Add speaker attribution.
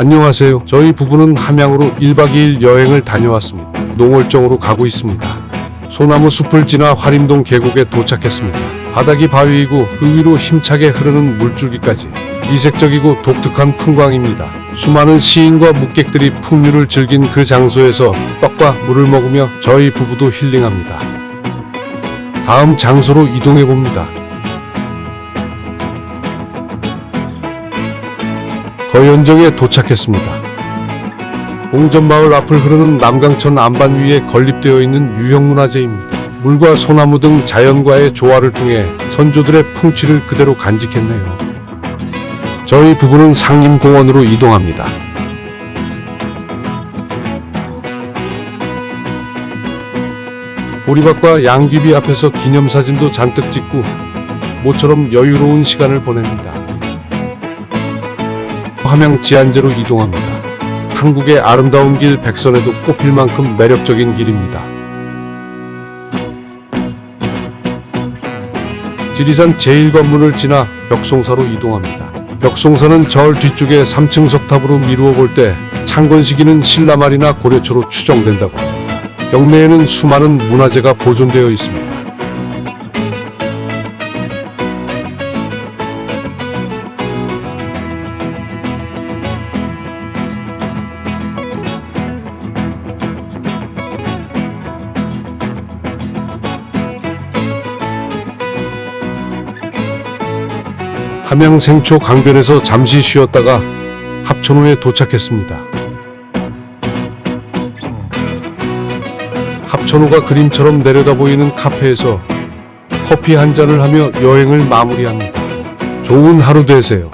Speaker 1: 안녕하세요. 저희 부부는 함양으로 1박 2일 여행을 다녀왔습니다. 농월정으로 가고 있습니다. 소나무 숲을 지나 화림동 계곡에 도착했습니다. 바닥이 바위이고 그 위로 힘차게 흐르는 물줄기까지 이색적이고 독특한 풍광입니다. 수많은 시인과 묵객들이 풍류를 즐긴 그 장소에서 떡과 물을 먹으며 저희 부부도 힐링합니다. 다음 장소로 이동해 봅니다. 거연정에 도착했습니다. 공전마을 앞을 흐르는 남강천 안반 위에 건립되어 있는 유형문화재입니다. 물과 소나무 등 자연과의 조화를 통해 선조들의 풍치를 그대로 간직했네요. 저희 부부는 상림공원으로 이동합니다. 보리밭과 양귀비 앞에서 기념사진도 잔뜩 찍고 모처럼 여유로운 시간을 보냅니다. 함양 지안제로 이동합니다. 한국의 아름다운 길 백선에도 꼽힐 만큼 매력적인 길입니다. 지리산 제1관문을 지나 벽송사로 이동합니다. 벽송사는 절 뒤쪽에 3층 석탑으로 미루어 볼 때 창건 시기는 신라말이나 고려초로 추정된다고. 경내에는 수많은 문화재가 보존되어 있습니다. 함양 생초 강변에서 잠시 쉬었다가 합천호에 도착했습니다. 합천호가 그림처럼 내려다 보이는 카페에서 커피 한 잔을 하며 여행을 마무리합니다. 좋은 하루 되세요.